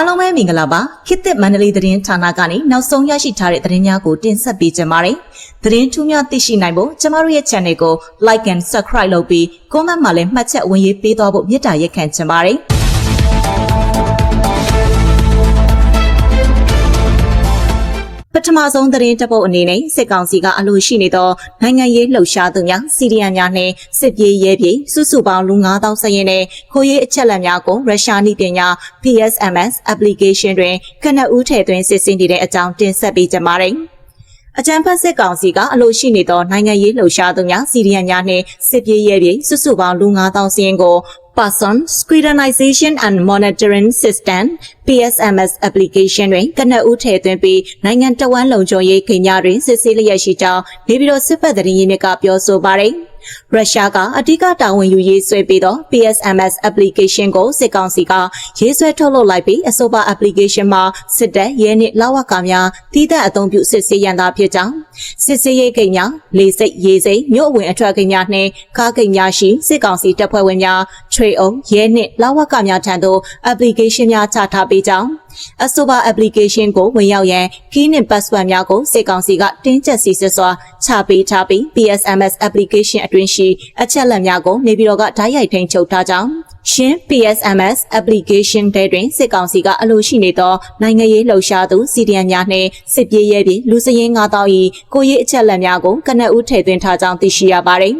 အားလုံးပဲမင်္ဂလာပါခေတ်သစ်မန္တလေးသတင်းဌာနကနေနောက်ဆုံးရရှိထားတဲ့သတင်းများကိုတင်ဆက်ပေးကြပါမယ်။သတင်းထူးများသိရှိနိုင်ဖို့ကျမတို့ရဲ့ channel ကို like and subscribe လုပ်ပြီး comment မှာလည်းမှတ်ချက်ဝင်ရေးပေးသွားဖို့မေတ္တာရက်ခံချင်ပါတယ်။ ထမဆုံးသတင်းတစ်ပုဒ်အနေနဲ့စစ်ကောင်စီကအလို့ရှိနေသောနိုင်ငံရေးလှုပ်ရှားသူများစီရီယံများနှင့်စစ်ပြေးရဲပြေးစုစုပေါင်းလူ9000စရင်နဲ့ခိုးရေးအချက်အလက်များကိုရုရှားနည်းပညာ PSMS application တွင်ခဏဦးထည့်သွင်းစစ်ဆေးနေတဲ့အကြောင်းတင်ဆက်ပေးကြပါမယ်။အကြံဖတ်စစ်ကောင်စီကအလို့ရှိနေသောနိုင်ငံရေးလှုပ်ရှားသူများစီရီယံများနှင့်စစ်ပြေးရဲပြေးစုစုပေါင်းလူ9000စရင်ကို Person Scrutinization and Monitoring System PSMS application တွင်ကနအူးထည့်သွင်းပြီးနိုင်ငံတော်ဝန်လုံခြုံရေးခင်များတွင်စစ်ဆေးလျက်ရှိကြောင်းနေပြည်တော်စစ်ဖက်သတင်းရင်းမြစ်ကပြောဆိုပါတယ်။ ရုရှားကအဓိကတာဝန်ယူရေးဆွဲပြီးတော့ PSMS application ကိုစစ်ကောင်စီကရေးဆွဲထုတ်လုပ်လိုက်ပြီးအဆိုပါ application မှာစစ်တပ်ရဲနှင့်လဝကများတည်တဲ့အသုံးပြုစစ်ဆေးရန်သာဖြစ်ကြောင်းစစ်ဆေးရေးကိန်းများလေစိတ်ရေးစိတ်မြို့အဝင်အထွက်ကိန်းများနှင့်ကားကိန်းများရှိစစ်ကောင်စီတပ်ဖွဲ့ဝင်များထွေအုံရဲနှင့်လဝကများထံသို့ application များချထားပေးကြောင်း အဆိုပါ application ကိုဝင်ရောက်ရန် key နဲ့ password များကိုစစ်ကောင်စီကတင်းကျပ်စီစစ်စွာချပေးထားပြီး PSMS application အတွင်းရှိအချက်အလက်များကိုနေပြည်တော်ကဓာတ်ရိုက်ထိန်ချုပ်ထားကြောင်းရှင်း PSMS application တွေတွင်စစ်ကောင်စီကအလို့ရှိနေသောနိုင်ငံရေးလှုပ်ရှားသူစီဒီအန်များနှင့်စစ်ပြေးရဲပြီးလူစရင်9000၏ကိုရေးအချက်အလက်များကိုကနအူးထည့်သွင်းထားကြောင်းသိရှိရပါသည်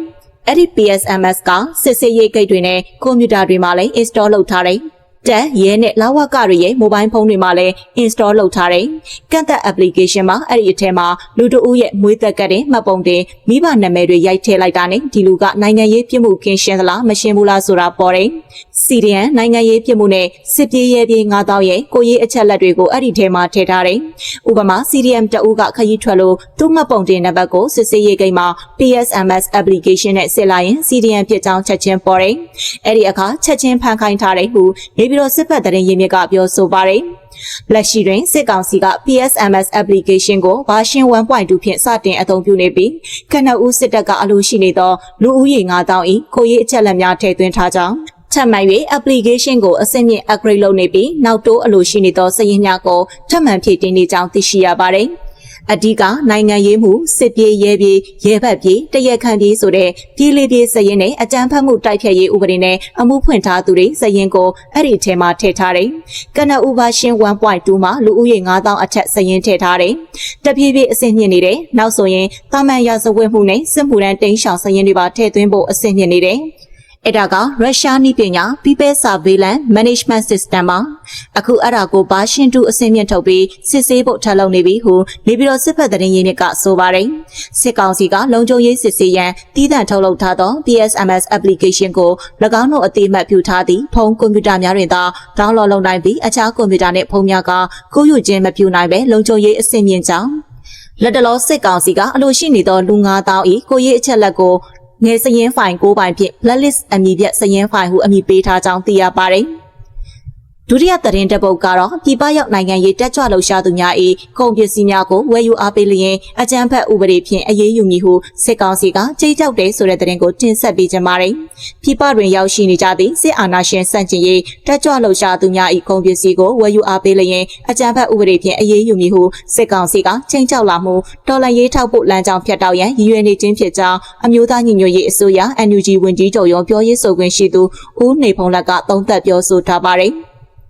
အဲ့ဒီ PSMS ကစစ်စေးရေးဂိတ်တွေနဲ့ကွန်ပျူတာတွေမှာလည်း install လုပ်ထားတယ် တက်ရဲနဲ့လာဝကတွေရဲ့ mobile phone တွေမှာလည်း install လုပ်ထားတယ်။ကန့်သက် application မှာအဲ့ဒီအထက်မှာလူတဦးရဲ့မွေးသက်ကတ်တဲ့မှတ်ပုံတင်မိဘနာမည်တွေရိုက်ထည့်လိုက်တာနဲ့ဒီလူကနိုင်ငံရေးပြစ်မှုကင်းရှင်းသလားမရှင်းဘူးလားဆိုတာပေါ်တယ်။ CDN နိုင်ငံရေးပြစ်မှုနဲ့စစ်ပြေးရဲပြေး9000ရဲ့ကိုရေးအချက်လက်တွေကိုအဲ့ဒီထဲမှာထည့်ထားတယ်။ဥပမာ CDM တဦးကခရီးထွက်လို့သူ့မှတ်ပုံတင်နံပါတ်ကိုစစ်ဆေးရေးဂိမ်းမှာ PSMS application နဲ့စစ်လိုက်ရင် CDN ဖြစ်ကြောင်းချက်ချင်းပေါ်တယ်။အဲ့ဒီအခါချက်ချင်းဖန်ခိုင်းထားတယ်ဟုနေပြည်တော်စစ်ဖက်သတင်းရင်းမြစ်ကပြောဆိုပါတယ်။လက်ရှိတွင်စစ်ကောင်စီက PSMS application ကို version 1.2ဖြင့်စတင်အသုံးပြုနေပြီးခဏဦးစစ်တပ်ကအလိုရှိနေသောလူဦးရေ9000၏ခိုးရေးအချက်လက်များထည့်သွင်းထားကြောင်းထပ်မံ၍ application ကိုအဆင့်မြင့် upgrade လုပ်နေပြီးနောက်တိုးအလိုရှိနေသောစည်ရင်းများကိုထပ်မံဖြည့်တင်းနေကြောင်းသိရှိရပါတယ်။ အဓိကနိုင်ငံရေးမှုစစ်ပြေးရဲပြေးရဲဘက်ပြေးတရက်ခံပြေးဆိုတဲ့ပြည်လေးပြေးစရင်နဲ့အကြမ်းဖက်မှုတိုက်ဖျက်ရေးဥပဒေနဲ့အမှုဖွင့်ထားသူတွေစရင်ကိုအဲ့ဒီထဲမှာထည့်ထားတယ်။ကနအူဘာရှင်း1.2မှာလူဦးရေ9000အထက်စရင်ထည့်ထားတယ်။တပြေးပြေးအဆင့်မြင့်နေတယ်။နောက်ဆိုရင်တာမန်ရာဇဝတ်မှုနဲ့စစ်မှုရန်တိန်းရှောင်စရင်တွေပါထည့်သွင်းဖို့အဆင့်မြင့်နေတယ်။ အဲ့ဒါကရုရှားနည်းပညာ People Surveillance Management System ပါအခုအဲ့ဒါကိုဘာရှင်းတူအဆင့်မြင့်ထုတ်ပြီးစစ်ဆေးဖို့ထပ်လုပ်နေပြီဟုနေပြည်တော်စစ်ဖက်သတင်းရင်းမြစ်ကဆိုပါတယ်စစ်ကောင်စီကလုံခြုံရေးစစ်ဆေးရန်တည်တံ့ထုတ်လုပ်ထားသော PSMS application ကို၎င်းတို့အတိအမှတ်ပြုထားသည့်ဖုန်းကွန်ပျူတာများတွင်သာ download လုပ်နိုင်ပြီးအခြားကွန်ပျူတာနှင့်ဖုန်းများကကိုယ်ယူခြင်းမပြုနိုင်ပဲလုံခြုံရေးအဆင့်မြင့်ကြောင်းလက်တလောစစ်ကောင်စီကအလို့ရှိနေသောလူ9000ဤကိုရေးအချက်လက်ကို ငယ်စရင်ဖိုင်၉ပိုင်ဖြင့် blacklist အမည်ပြစရင်ဖိုင်ဟုအမည်ပေးထားကြောင်းသိရပါတယ်။ ဒုတိယသတင်းတစ်ပုဒ်ကတော့ပြည်ပရောက်နိုင်ငံရေးတက်ကြွလှုပ်ရှားသူများ၏ကုန်ပစ္စည်းများကိုဝယ်ယူအားပေးလျင်အကြမ်းဖက်ဥပဒေဖြင့်အရေးယူမည်ဟုစစ်ကောင်စီကကြေကြောက်တယ်ဆိုတဲ့သတင်းကိုတင်ဆက်ပေးကြပါမယ်။ပြည်ပတွင်ရောက်ရှိနေကြသည့်စစ်အာဏာရှင်စန့်ကျင်ရေးတက်ကြွလှုပ်ရှားသူများ၏ကုန်ပစ္စည်းကိုဝယ်ယူအားပေးလျင်အကြမ်းဖက်ဥပဒေဖြင့်အရေးယူမည်ဟုစစ်ကောင်စီကကြေကြောက်လာမှုတော်လှန်ရေးထောက်ဖို့လမ်းကြောင်းဖြတ်တောက်ရန်ရည်ရွယ်နေခြင်းဖြစ်ကြောင်းအမျိုးသားညီညွတ်ရေးအစိုးရ NUG ဝန်ကြီးချုပ်ရုံးပြောရေးဆိုခွင့်ရှိသူဦးနေဖုံးလက်ကသုံးသပ်ပြောဆိုထားပါတယ်။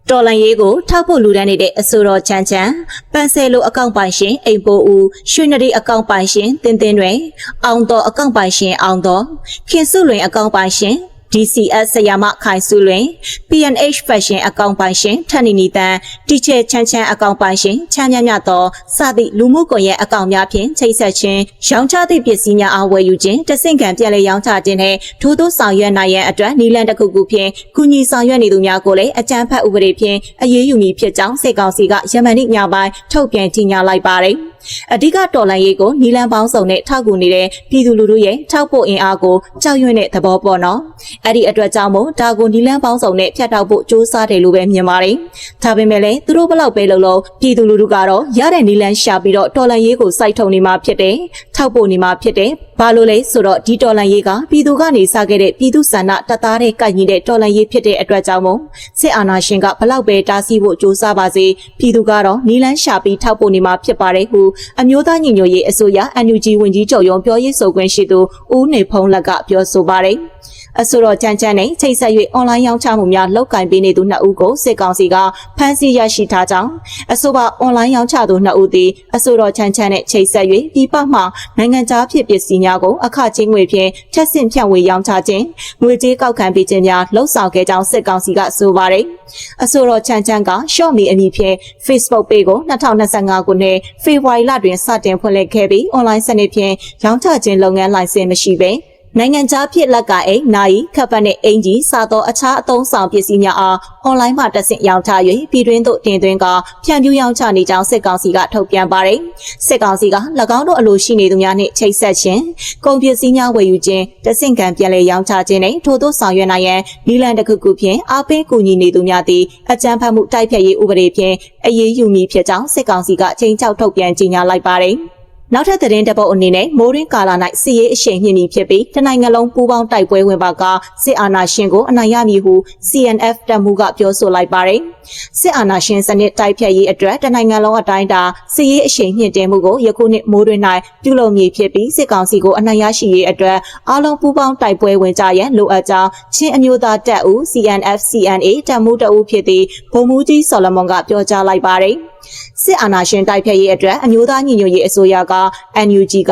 တော်လန်ရေးကိုထောက်ဖို့လူတန်းနေတဲ့အဆိုတော်ချမ်းချမ်းပန်ဆယ်လိုအကောင့်ပိုင်ရှင်အိမ်ပိုဦးရွှေနရီအကောင့်ပိုင်ရှင်တင်းတင်းတွင်အောင်တော်အကောင့်ပိုင်ရှင်အောင်တော်ခင်စုလွင်အကောင့်ပိုင်ရှင် DCS ဆရာမခိုင်စုလွင် PNH Fashion အကောင့်ပိုင်ရှင်ထန်နီနီတန်တီချေချမ်းချမ်းအကောင့်ပိုင်ရှင်ချမ်းမြမြသောစသည့်လူမှုကွန်ရက်အကောင့်များဖြင့်ချိတ်ဆက်ခြင်းရောင်းချသည့်ပစ္စည်းများအားဝယ်ယူခြင်းတဆင့်ခံပြန်လည်ရောင်းချခြင်းနဲ့ထို့သောဆောင်ရွက်နိုင်ရန်အတွက်နီလန်တစ်ခုခုဖြင့်ကုညီဆောင်ရွက်နေသူများကိုလည်းအကြမ်းဖက်ဥပဒေဖြင့်အရေးယူမည်ဖြစ်ကြောင်းစေကောင်စီကယမန်နေ့ညပိုင်းထုတ်ပြန်ကြေညာလိုက်ပါတယ်။အဓိကတော်လှန်ရေးကိုနီလန်ပေါင်းစုံနဲ့ထောက်ကူနေတဲ့ပြည်သူလူထုရဲ့ထောက်ပို့အင်အားကိုကြောက်ရွံ့တဲ့သဘောပေါ့နော်။အဲ့ဒီအတွက်ကြောင့်မို့ဒါကိုနီလန်ပေါင်းစုံနဲ့ဖျက်တောက်ဖို့စ조사တယ်လို့ပဲမြင်ပါတယ်။ဒါပေမဲ့လည်းသူတို့ဘလောက်ပဲလုပ်လို့ပြည်သူလူထုကတော့ရတဲ့နီလန်ရှာပြီးတော့တော်လှန်ရေးကိုစိုက်ထုံနေမှာဖြစ်တယ်။ထောက်ပို့နေမှာဖြစ်တယ်။ဘာလို့လဲဆိုတော့ဒီတော်လှန်ရေးကပြည်သူကနေစခဲ့တဲ့ပြည်သူဆန္ဒတသားတဲ့ကန့်ညီတဲ့တော်လှန်ရေးဖြစ်တဲ့အတွက်ကြောင့်မို့စစ်အာဏာရှင်ကဘလောက်ပဲတားဆီးဖို့စ조사ပါစေပြည်သူကတော့နီလန်းရှာပြီးထောက်ပို့နေမှာဖြစ်ပါတယ်ဟု အမျိုးသားညီညွတ်ရေးအစိုးရ NUG ဝန်ကြီးချုပ်ရုံးပြောရေးဆိုခွင့်ရှိသူဦးနေဖုံးလက်ကပြောဆိုပါတယ်အဆိုတော်ကြမ်းကြမ်းနဲ့ချိတ်ဆက်၍အွန်လိုင်းရောင်းချမှုများလုပ်ကင်ပေးနေသူနှစ်ဦးကိုစစ်ကောင်စီကဖမ်းဆီးရရှိထားကြောင်းအဆိုပါအွန်လိုင်းရောင်းချသူနှစ်ဦးသည်အဆိုတော်ချမ်းချမ်းနဲ့ချိတ်ဆက်၍ပြည်ပမှနိုင်ငံခြားဖြစ်ပစ္စည်းများကိုအခချင်းငွေဖြင့်ထက်ဆင့်ဖြန့်ဝေရောင်းချခြင်းငွေကြေးကောက်ခံပေးခြင်းများလှုပ်ဆောင်ခဲ့ကြောင်းစစ်ကောင်စီကဆိုပါတယ်အဆိုတော်ချမ်းချမ်းကရှော့မီအမည်ဖြင့် Facebook page ကို2025ခုနှစ်ဖေဖော်ဝါရီလတွင်စတင်ဖွင့်လှစ်ခဲ့ပြီး online စနစ်ဖြင့်ရောင်းချခြင်းလုပ်ငန်းလိုင်စင်မရှိဘဲ နိုင်ငံခြားဖြစ်လက်ကအိမ်နိုင်ခပ်ပတ်နဲ့အင်ဂျီစသောအခြားအသုံးဆောင်ပစ္စည်းများအားအွန်လိုင်းမှာတက်ဆင့်ရောင်းချ၍ပြည်တွင်းသို့တင်သွင်းကဖြန့်ဖြူးရောင်းချနေကြောင်းစစ်ကောင်စီကထုတ်ပြန်ပါတယ်။စစ်ကောင်စီက၎င်းတို့အလိုရှိနေသူများနှင့်ချိတ်ဆက်ခြင်းကုန်ပစ္စည်းများဝယ်ယူခြင်းတဆင့်ကံပြန်လည်ရောင်းချခြင်းနဲ့ထို့သောဆောင်ရွက်နိုင်ရန်နီလန်တစ်ခုခုဖြင့်အားပေးကူညီနေသူများသည်အကြမ်းဖက်မှုတိုက်ဖျက်ရေးဥပဒေဖြင့်အရေးယူမည်ဖြစ်ကြောင်းစစ်ကောင်စီကချိန်ချောက်ထုတ်ပြန်ကြေညာလိုက်ပါတယ်။ နောက်ထပ်သတင်းတစ်ပုဒ်အနေနဲ့မိုးရင်းကာလာ၌စစ်ရေးအရှိန်မြင့်ပြီးဖြစ်ပြီးတနိုင်ငံလုံးပူးပေါင်းတိုက်ပွဲဝင်ပါကစစ်အာဏာရှင်ကိုအနိုင်ရမည်ဟု CNF တပ်မှုကပြောဆိုလိုက်ပါတယ်။စစ်အာဏာရှင်စနစ်တိုက်ဖျက်ရေးအတွက်တနိုင်ငံလုံးအတိုင်းအတာစစ်ရေးအရှိန်မြင့်တင်မှုကိုယခုနှစ်မိုးရင်း၌ပြုလုပ်မည်ဖြစ်ပြီးစစ်ကောင်စီကိုအနိုင်ရရှိရေးအတွက်အားလုံးပူးပေါင်းတိုက်ပွဲဝင်ကြရန်လိုအပ်ကြောင်းချင်းအမျိုးသားတပ်ဦး CNF CNA တပ်မှုတအုပ်ဖြစ်သည့်ဗိုလ်မှူးကြီးဆော်လမွန်ကပြောကြားလိုက်ပါတယ်။စစ်အာဏာရှင်တိုက်ဖျက်ရေးအတွက်အမျိုးသားညီညွတ်ရေးအစိုးရက NUG က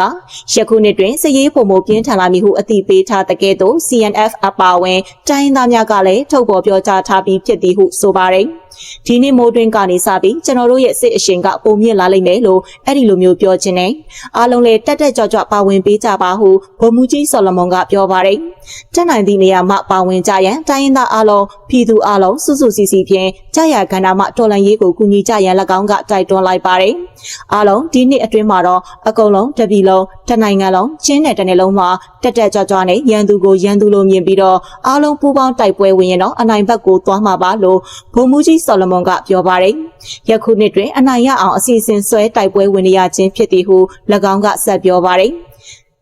ယခုနှစ်တွင်စစ်ရေးပုံမှုပြင်းထန်လာမည်ဟုအသိပေးထားတဲ့ကဲ့သို့ CNF အပါအဝင်တိုင်းသားများကလည်းထုတ်ပေါ်ပြောကြားထားပြီးဖြစ်သည်ဟုဆိုပါတယ်။ဒီနေ့မိုးတွင်းကနေစပြီးကျွန်တော်တို့ရဲ့စစ်အရှင်ကပုံမြင့်လာလိမ့်မယ်လို့အဲ့ဒီလိုမျိုးပြောခြင်းနဲ့အားလုံးလည်းတက်တက်ကြွကြွပါဝင်ပေးကြပါဟုဗိုလ်မှူးကြီးဆော်လမွန်ကပြောပါတယ်။ တက်နိုင်သည့်နေရာမှာပါဝင်ကြရန်တိုင်းရင်းသားအားလုံးပြည်သူအားလုံးစုစုစည်းစည်းဖြင့်ကြာရကဏ္ဍမှတော်လန်ရေးကိုကူညီကြရန်၎င်းကတိုက်တွန်းလိုက်ပါတယ်။အားလုံးဒီနှစ်အတွင်းမှာတော့အကုန်လုံးတပြည်လုံးတနိုင်ငံလုံးချင်းနယ်တစ်နယ်လုံးမှာတက်တက်ကြွကြွနဲ့ရန်သူကိုရန်သူလိုမြင်ပြီးတော့အားလုံးပူးပေါင်းတိုက်ပွဲဝင်ရင်တော့အနိုင်ဘက်ကိုသွားမှာပါလို့ဗိုလ်မှူးကြီးဆော်လမွန်ကပြောပါတယ်။ယခုနှစ်တွင်အနိုင်ရအောင်အစီအစဉ်ဆွဲတိုက်ပွဲဝင်ရခြင်းဖြစ်သည်ဟု၎င်းကဆက်ပြောပါတယ်။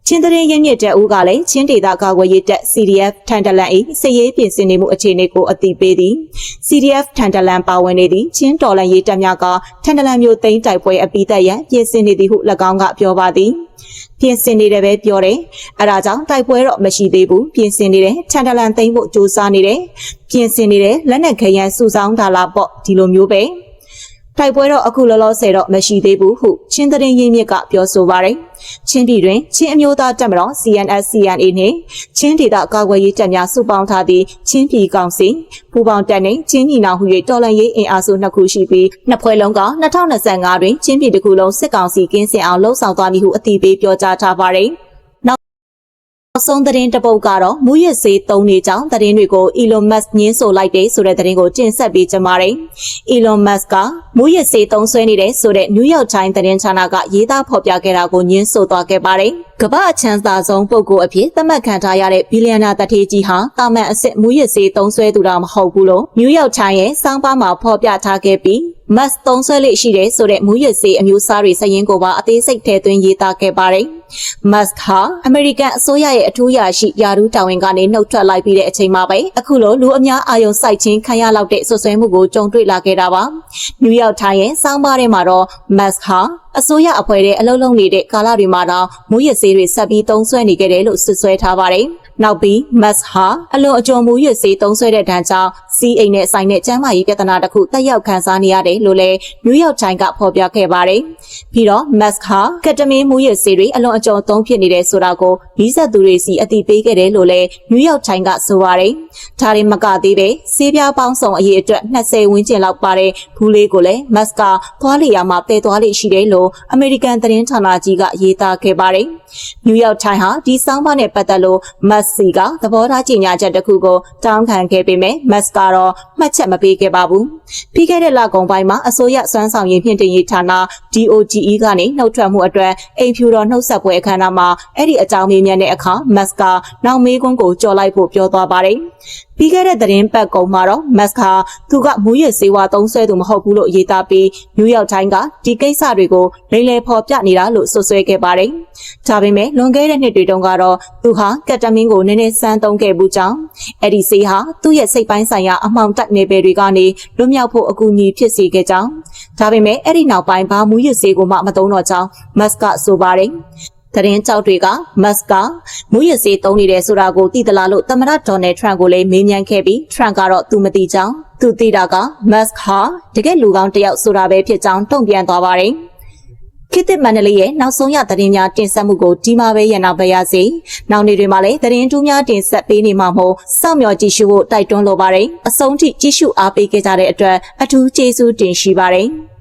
ချင်းတရင်ရင်းမြစ်တဲ့ဦးကလည်းချင်းဒေသကာကွယ်ရေးတပ် CDF ထန်တလန်၏စစ်ရေးပြင်ဆင်နေမှုအခြေအနေကိုအသိပေးသည် CDF ထန်တလန်ပါဝင်နေသည့်ချင်းတော်လန်ရေးတပ်များကထန်တလန်မျိုးသိမ်းတိုက်ပွဲအပိသက်ရန်ပြင်ဆင်နေသည်ဟု၎င်းကပြောပါသည်ပြင်ဆင်နေတယ်ပဲပြောတယ်။အဲဒါကြောင့်တိုက်ပွဲတော့မရှိသေးဘူးပြင်ဆင်နေတယ်။ထန်တလန်သိမ်းဖို့စူးစမ်းနေတယ်။ပြင်ဆင်နေတယ်လက်နက်ခဲယမ်းစုဆောင်းတာလားပေါ့ဒီလိုမျိုးပဲ။ တိုက်ပွဲတော့အခုလောလောဆယ်တော့မရှိသေးဘူးဟုချင်းတရင်ရင်းမြစ်ကပြောဆိုပါတယ်။ချင်းပြည်တွင်ချင်းအမျိုးသားတပ်မတော် CNS CNA နှင့်ချင်းဒေသကာကွယ်ရေးတပ်များစုပေါင်းထားသည့်ချင်းပြည်ကောင်စီပူးပေါင်းတပ်နှင့်ချင်းညီနောင်ဟု၍တော်လှန်ရေးအင်အားစုနှစ်ခုရှိပြီးနှစ်ဖွဲ့လုံးက2025တွင်ချင်းပြည်တစ်ခုလုံးစစ်ကောင်စီကင်းစင်အောင်လှုံ့ဆော်သွားမည်ဟုအတည်ပြုပြောကြားထားပါတယ်။နော က်ဆုံးသတင်းတစ်ပုဒ်ကတော့မူရစ်စေးသုံးနေကြောင်းသတင်းတွေကို Elon Musk ညင်းဆိုလိုက်တဲ့ဆိုတဲ့သတင်းကိုတင်ဆက်ပေးကြပါမယ်။ Elon Musk ကမူရစ်စေးသုံးဆွဲနေတဲ့ဆိုတဲ့ New York Times သတင်းဌာနကရေးသားဖော်ပြခဲ့တာကိုညင်းဆိုသွားခဲ့ပါတယ်။ကမ္ဘာအချမ်းသာဆုံးပုဂ္ဂိုလ်အဖြစ်သတ်မှတ်ခံထားရတဲ့ဘီလီယံနာတထေးကြီးဟာတာမန်အစ်စ်မူရစ်စေးသုံးဆွဲသူတာမဟုတ်ဘူးလို့ New York Times ရဲ့စောင်းပါမှာဖော်ပြထားခဲ့ပြီးမတ်သုံးဆွဲလေးရှိတဲ့ဆိုတဲ့မူရစ်စေးအမျိုးအစားတွေစရင်ကိုပါအသေးစိတ်ထည့်သွင်းရေးသားခဲ့ပါတယ်။မတ်ဟာအမေရိကန်အစိုးရရဲ့အထူးရာရှိယာရူးတာဝန်ကနေနှုတ်ထွက်လိုက်ပြီးတဲ့အချိန်မှာပဲအခုလိုလူအများအာရုံစိုက်ခြင်းခံရလောက်တဲ့ဆွဆွဲမှုကိုကြုံတွေ့လာခဲ့တာပါ။နယူးယောက်ထိုင်းရဲ့စောင်းပါးထဲမှာတော့မတ်ဟာ အစိုးရအဖွဲ့ရဲ့အလုံးလုံးနေတဲ့ကာလတွေမှာတော့မူရစ်စေးတွေဆက်ပြီးသုံးစွဲနေကြတယ်လို့ဆွဆွဲထားပါတယ်။နောက်ပြီး Max ဟာအလွန်အကျွံမူရစေးသုံးဆွဲတဲ့ဒဏ်ကြောင့်စီးအိမ်နဲ့ဆိုင်တဲ့ကျန်းမာရေးပြဿနာတစ်ခုတက်ရောက်ခံစားနေရတယ်လို့လည်း New York Times ကဖော်ပြခဲ့ပါတယ်။ပြီးတော့ Max ဟာကက်တမင်းမူရစေးတွေအလွန်အကျွံသုံးဖြစ်နေတဲ့ဆိုတာကိုမိဆက်သူတွေစီအသိပေးခဲ့တယ်လို့လည်း New York Times ကဆိုပါတယ်။ဒါရင်မကသေးပဲဆေးပြားပေါင်းစုံအရေးအတွက်20ဝန်းကျင်လောက်ပါတဲ့ဘူးလေးကိုလည်း Max ကသွားလေရမှာတည်သွားလေရှိတယ်လို့ American သတင်းဌာနကြီးကရေးသားခဲ့ပါတယ်။ New York Times ဟာဒီစောင်းပါနဲ့ပတ်သက်လို့ Max စီကသဘောထားကြေညာချက်တစ်ခုကိုတောင်းခံခဲ့ပေမဲ့မတ်ကတော့မှတ်ချက်မပေးခဲ့ပါဘူး။ပြီးခဲ့တဲ့လကုန်ပိုင်းမှာအစိုးရစွမ်းဆောင်ရည်မြင့်တင်ရေးဌာန DOGE ကနေနှုတ်ထွက်မှုအတွက်အိမ်ဖြူတော်နှုတ်ဆက်ပွဲအခမ်းအနားမှာအဲ့ဒီအကြောင်းမေးမြန်းတဲ့အခါမတ်ကနောက်မေးခွန်းကိုကြော်လိုက်ဖို့ပြောသွားပါတယ်။ပြီးခဲ့တဲ့သတင်းပတ်ကုံမှာတော့မတ်ကသူကမူရစ်စေဝါသုံးဆွဲသူမဟုတ်ဘူးလို့ရေးသားပြီးနယူးယောက်တိုင်းကဒီကိစ္စတွေကိုလိမ်လည်ဖော်ပြနေတာလို့ဆွဆွဲခဲ့ပါတယ်။ဒါပေမဲ့လွန်ခဲ့တဲ့နှစ်တွေတုန်းကတော့သူဟာကက်တမင်းကိုနည်းနည်းစမ်းသုံးခဲ့မှုကြောင့်အဲ့ဒီဆေးဟာသူ့ရဲ့စိတ်ပိုင်းဆိုင်ရာအမှောင်တက်နေပေတွေကနေလွတ်မြောက်ဖို့အကူအညီဖြစ်စေခဲ့ကြောင်းဒါပေမဲ့အဲ့ဒီနောက်ပိုင်းဘာမူရစ်ဆေးကိုမှမသုံးတော့ကြောင်းမတ်ကဆိုပါတယ်။သတင်းကြောက်တွေကမတ်ကမူရစ်စေးတုံးနေတယ်ဆိုတာကိုသိသလားလို့သမ္မတဒေါ်နယ်ထရန့်ကိုလည်းမေးမြန်းခဲ့ပြီးထရန့်ကတော့သူမသိကြောင်းသူသိတာကမတ်ဟာတကယ်လူကောင်းတစ်ယောက်ဆိုတာပဲဖြစ်ကြောင်းတုံ့ပြန်သွားပါတယ်။ ခေတ်သစ်မန္တလေးရဲ့နောက်ဆုံးရသတင်းများတင်ဆက်မှုကိုဒီမှာပဲရန်နာပါရစေ။နောက်နေ့တွေမှာလည်းသတင်းတူးများတင်ဆက်ပေးနေမှာမို့စောင့်မျှော်ကြည့်ရှုဖို့တိုက်တွန်းလိုပါတယ်။အဆုံးထိကြည့်ရှုအားပေးခဲ့ကြတဲ့အတွက်အထူးကျေးဇူးတင်ရှိပါတယ်။